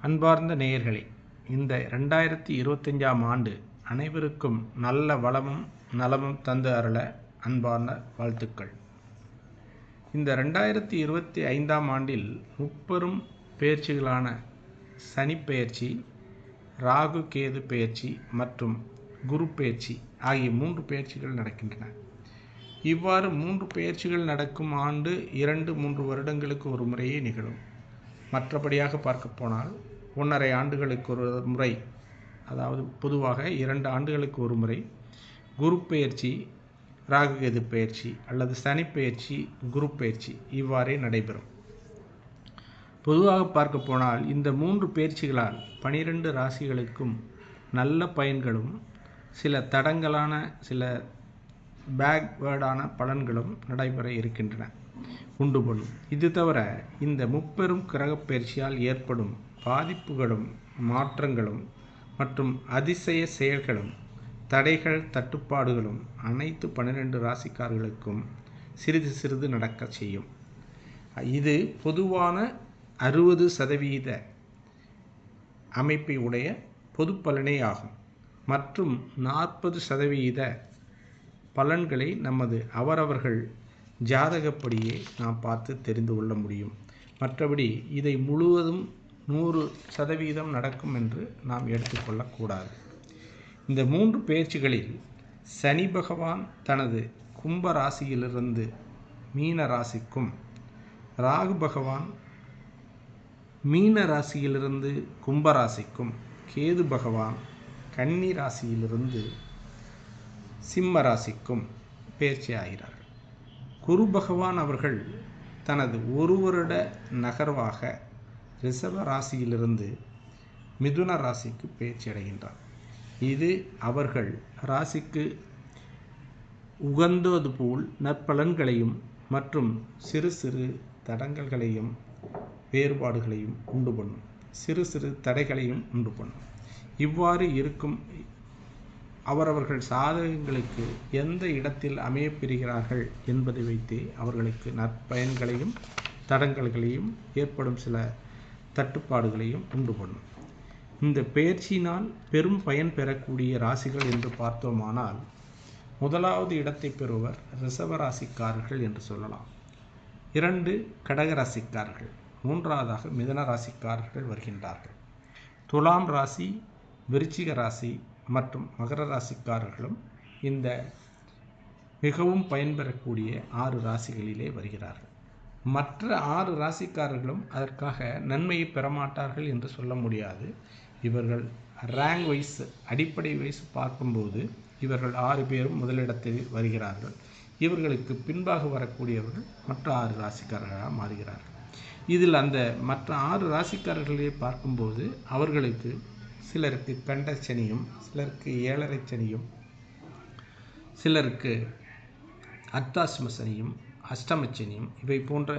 அன்பார்ந்த நேயர்களே இந்த ரெண்டாயிரத்தி இருபத்தஞ்சாம் ஆண்டு அனைவருக்கும் நல்ல வளமும் நலமும் தந்து அருள அன்பார்ந்த வாழ்த்துக்கள். இந்த ரெண்டாயிரத்தி இருபத்தி ஐந்தாம் ஆண்டில் முப்பெரும் பெயர்ச்சிகளான சனி பெயர்ச்சி ராகு கேது பெயர்ச்சி மற்றும் குரு பெயர்ச்சி ஆகிய மூன்று பெயர்ச்சிகள் நடக்கின்றன. இவ்வாறு மூன்று பெயர்ச்சிகள் நடக்கும் ஆண்டு இரண்டு மூன்று வருடங்களுக்கு ஒரு முறையே நிகழும். மற்றபடியாக பார்க்க போனால் ஒன்றரை ஆண்டுகளுக்கு ஒரு முறை அதாவது பொதுவாக இரண்டு ஆண்டுகளுக்கு ஒரு முறை குரு பெயர்ச்சி ராகுகேது பயிற்சி அல்லது சனி பயிற்சி குரு பெயர்ச்சி இவ்வாறே நடைபெறும். பொதுவாக பார்க்க போனால் இந்த மூன்று பயிற்சிகளால் பனிரெண்டு ராசிகளுக்கும் நல்ல பயன்களும் சில தடங்களான சில பேக்வேர்டான பலன்களும் நடைபெற இருக்கின்றன. உண்டு பண்ணும் இது தவிர இந்த முப்பெரும் கிரகப்பயிற்சியால் ஏற்படும் பாதிப்புகளும் மாற்றங்களும் மற்றும் அதிசய செயல்களும் தடைகள் தட்டுப்பாடுகளும் அனைத்து பன்னிரெண்டு ராசிக்காரர்களுக்கும் சிறிது சிறிது நடக்க செய்யும். இது பொதுவான அறுபது சதவீத அமைப்பை உடைய பொது பலனே ஆகும். மற்றும் நாற்பது சதவீத பலன்களை நமது அவரவர்கள் ஜாதகப்படியே நாம் பார்த்து தெரிந்து கொள்ள முடியும். மற்றபடி இதை முழுவதும் நூறு சதவீதம் நடக்கும் என்று நாம் எடுத்துக்கொள்ளக்கூடாது இந்த மூன்று பேச்சுகளில் சனி பகவான் தனது கும்ப ராசியிலிருந்து மீன ராசிக்கும் ராகு பகவான் மீன ராசியிலிருந்து கும்ப ராசிக்கும் கேது பகவான் கன்னி ராசியிலிருந்து சிம்ம ராசிக்கும் பேச்சு ஆகிறார் குரு பகவான் அவர்கள் தனது ஒரு வருட நகர்வாக ரிஷப ராசியிலிருந்து மிதுன ராசிக்கு பேச்சடைகின்றார். அடைகின்றார் இது அவர்கள் ராசிக்கு உகந்தது போல் நற்பலன்களையும் மற்றும் சிறு சிறு தடங்கல்களையும் வேறுபாடுகளையும் உண்டு பண்ணும். சிறு சிறு தடைகளையும் உண்டு பண்ணும். இவ்வாறு இருக்கும் அவரவர்கள் சாதகங்களுக்கு எந்த இடத்தில் அமையப்பெறுகிறார்கள் என்பதை வைத்தே அவர்களுக்கு நற்பயன்களையும் தடங்கல்களையும் ஏற்படும் சில தட்டுப்பாடுகளையும் உண்டு பண்ணும். இந்த பயிற்சியினால் பெரும் பயன் பெறக்கூடிய ராசிகள் என்று பார்த்தோமானால் முதலாவது இடத்தை பெறுவர் ரிசவராசிக்காரர்கள் என்று சொல்லலாம். இரண்டு கடக ராசிக்காரர்கள் மூன்றாவதாக மிதன ராசிக்காரர்கள் வருகின்றார்கள். துலாம் ராசி விருச்சிக ராசி மற்றும் மகர ராசிக்காரர்களும் இந்த மிகவும் பயன்பெறக்கூடிய ஆறு ராசிகளிலே வருகிறார்கள். மற்ற ஆறு ராசிக்காரர்களும் அதற்காக நன்மையை பெறமாட்டார்கள் என்று சொல்ல முடியாது. இவர்கள் ரேங்க் வைஸ் அடிப்படை வைஸ் பார்க்கும்போது இவர்கள் ஆறு பேரும் முதலிடத்தில் வருகிறார்கள். இவர்களுக்கு பின்பாக வரக்கூடியவர்கள் மற்ற ஆறு ராசிக்காரர்களாக மாறுகிறார்கள். இதில் அந்த மற்ற ஆறு ராசிக்காரர்களே பார்க்கும்போது அவர்களுக்கு சிலருக்கு கண்ட சனியும் சிலருக்கு ஏழரை சனியும் சிலருக்கு அர்த்தாசிம சனியும் அஷ்டமச்சனியும் இவை போன்ற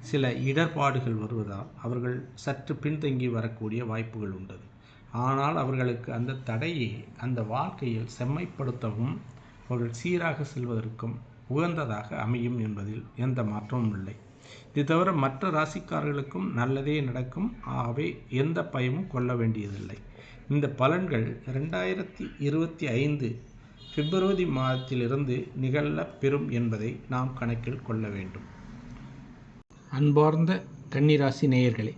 சில இடர்பாடுகள் வருவதால் அவர்கள் சற்று பின்தங்கி வரக்கூடிய வாய்ப்புகள் உண்டு. ஆனால் அவர்களுக்கு அந்த தடையை அந்த வாழ்க்கையில் செம்மைப்படுத்தவும் அவர்கள் சீராக செல்வதற்கும் உகந்ததாக அமையும் என்பதில் எந்த மாற்றமும் இல்லை. இது தவிர மற்ற ராசிக்காரர்களுக்கும் நல்லதே நடக்கும். ஆகவே எந்த பயமும் கொள்ள வேண்டியதில்லை. இந்த பலன்கள் ரெண்டாயிரத்தி இருபத்தி ஐந்து பிப்ரவரி மாதத்திலிருந்து நிகழப் பெறும் என்பதை நாம் கணக்கில் கொள்ள வேண்டும். அன்பார்ந்த கன்னிராசி நேயர்களே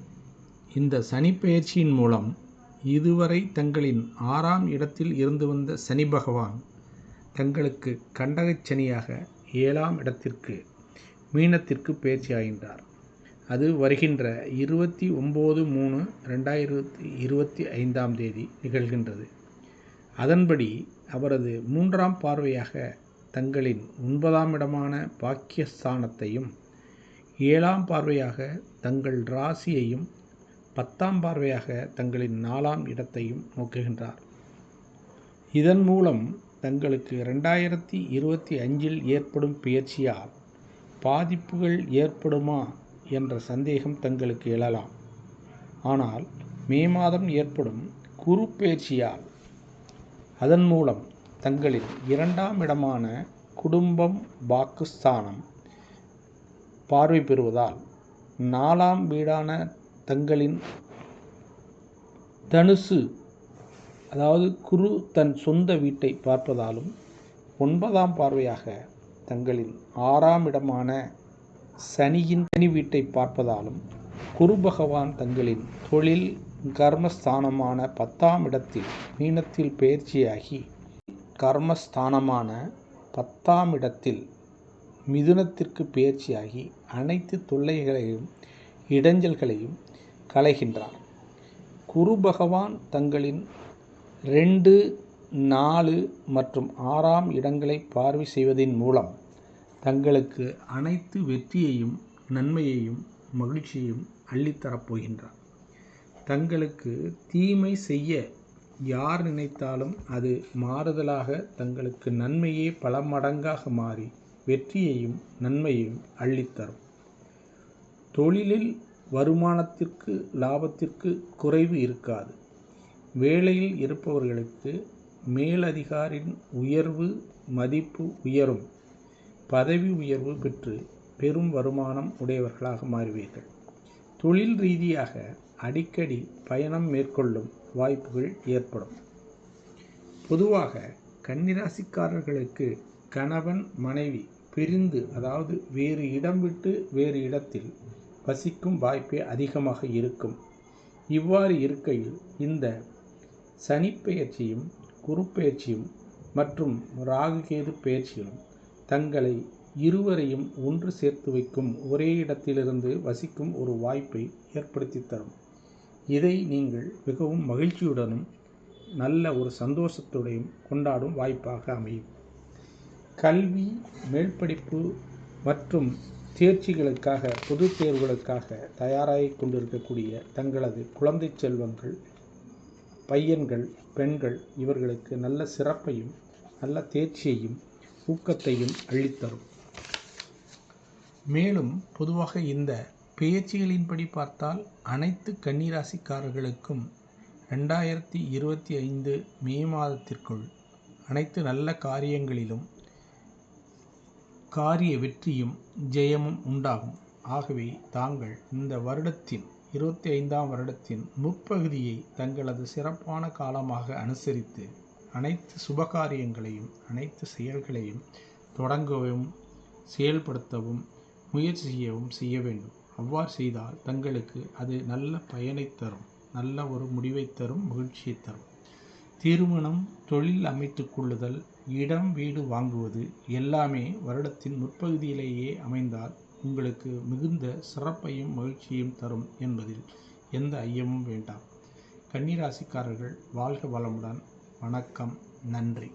இந்த சனிப்பெயர்ச்சியின் மூலம் இதுவரை தங்களின் ஆறாம் இடத்தில் இருந்து வந்த சனி பகவான் தங்களுக்கு கண்டகச் சனியாக ஏழாம் இடத்திற்கு மீனத்திற்கு பயிற்சி ஆகின்றார். அது வருகின்ற இருபத்தி ஒம்பது மூணு ரெண்டாயிரத்தி இருபத்தி ஐந்தாம் தேதி நிகழ்கின்றது. அதன்படி அவரது மூன்றாம் பார்வையாக தங்களின் ஒன்பதாம் இடமான பாக்கியஸ்தானத்தையும் ஏழாம் பார்வையாக தங்கள் ராசியையும் பத்தாம் பார்வையாக தங்களின் நாலாம் இடத்தையும் நோக்குகின்றார். இதன் மூலம் தங்களுக்கு ரெண்டாயிரத்தி இருபத்தி அஞ்சில் ஏற்படும் பயிற்சியால் பாதிப்புகள் ஏற்படுமா என்ற சந்தேகம் தங்களுக்கு எழலாம். ஆனால் மே மாதம் ஏற்படும் குரு பயிற்சியால் அதன் மூலம் தங்களின் இரண்டாம் இடமான குடும்பம் பாக்குஸ்தானம் பார்வை பெறுவதால் நாலாம் வீடான தங்களின் தனுசு அதாவது குரு தன் சொந்த வீட்டை பார்ப்பதாலும் ஒன்பதாம் பார்வையாக தங்களின் ஆறாம் இடமான சனியின் சனி வீட்டை பார்ப்பதாலும் குரு பகவான் தங்களின் தொழில் கர்மஸ்தானமான பத்தாம் இடத்தில் மீனத்தில் பயிற்சியாகி கர்மஸ்தானமான பத்தாம் இடத்தில் மிதுனத்திற்கு பயிற்சியாகி அனைத்து தொல்லைகளையும் இடைஞ்சல்களையும் களைகின்றார். குரு பகவான் தங்களின் ரெண்டு நாலு மற்றும் ஆறாம் இடங்களை பார்வை செய்வதின் மூலம் தங்களுக்கு அனைத்து வெற்றியையும் நன்மையையும் மகிழ்ச்சியையும் அள்ளித்தரப்போகின்றார் தங்களுக்கு தீமை செய்ய யார் நினைத்தாலும் அது மாறுதலாக தங்களுக்கு நன்மையே பல மடங்காக மாறி வெற்றியையும் நன்மையையும் அள்ளித்தரும் தொழிலில் வருமானத்திற்கு லாபத்திற்கு குறைவு இருக்காது. வேலையில் இருப்பவர்களுக்கு மேலதிகாரின் உயர்வு மதிப்பு உயரும். பதவி உயர்வு பெற்று பெரும் வருமானம் உடையவர்களாக மாறுவீர்கள். தொழில் ரீதியாக அடிக்கடி பயணம் மேற்கொள்ளும் வாய்ப்புகள் ஏற்படும். பொதுவாக கன்னிராசிக்காரர்களுக்கு கணவன் மனைவி பிரிந்து அதாவது வேறு இடம் விட்டு வேறு இடத்தில் வசிக்கும் வாய்ப்பே அதிகமாக இருக்கும். இவ்வாறு இருக்கையில் இந்த சனிப்பெயர்ச்சியும் குருப்பெயர்ச்சியும் மற்றும் ராகுகேது பெயர்ச்சியும் தங்களை இருவரையும் ஒன்று சேர்த்து வைக்கும் ஒரே இடத்திலிருந்து வசிக்கும் ஒரு வாய்ப்பை ஏற்படுத்தி தரும். இதை நீங்கள் மிகவும் மகிழ்ச்சியுடனும் நல்ல ஒரு சந்தோஷத்துடையும் கொண்டாடும் வாய்ப்பாக அமையும். கல்வி மேல்படிப்பு மற்றும் தேர்ச்சிகளுக்காக பொது தேர்வுகளுக்காக தயாராகி கொண்டிருக்கக்கூடிய தங்களது குழந்தை செல்வங்கள் பையன்கள் பெண்கள் இவர்களுக்கு நல்ல சிறப்பையும் நல்ல தேர்ச்சியையும் ஊக்கத்தையும் அள்ளித்தரும் மேலும் பொதுவாக இந்த பேச்சுகளின்படி பார்த்தால் அனைத்து கன்னிராசிக்காரர்களுக்கும் ரெண்டாயிரத்தி இருபத்தி ஐந்து மே மாதத்திற்குள் அனைத்து நல்ல காரியங்களிலும் காரிய வெற்றியும் ஜெயமும் உண்டாகும். ஆகவே தாங்கள் இந்த வருடத்தின் இருபத்தி ஐந்தாம் வருடத்தின் முற்பகுதியை தங்களது சிறப்பான காலமாக அனுசரித்து அனைத்து சுபகாரியங்களையும் அனைத்து செயல்களையும் தொடங்கவும் செயல்படுத்தவும் முயற்சி செய்யவும் செய்ய வேண்டும். அவ்வாறு செய்தால் தங்களுக்கு அது நல்ல பயனை தரும் நல்ல ஒரு முடிவை தரும் மகிழ்ச்சியை தரும். திருமணம் தொழில் அமைத்து கொள்ளுதல் இடம் வீடு வாங்குவது எல்லாமே வருடத்தின் முற்பகுதியிலேயே அமைந்தால் உங்களுக்கு மிகுந்த சிறப்பையும் மகிழ்ச்சியையும் தரும் என்பதில் எந்த ஐயமும் வேண்டாம். கன்னிராசிக்காரர்கள் வாழ்க வளமுடன். வணக்கம். நன்றி.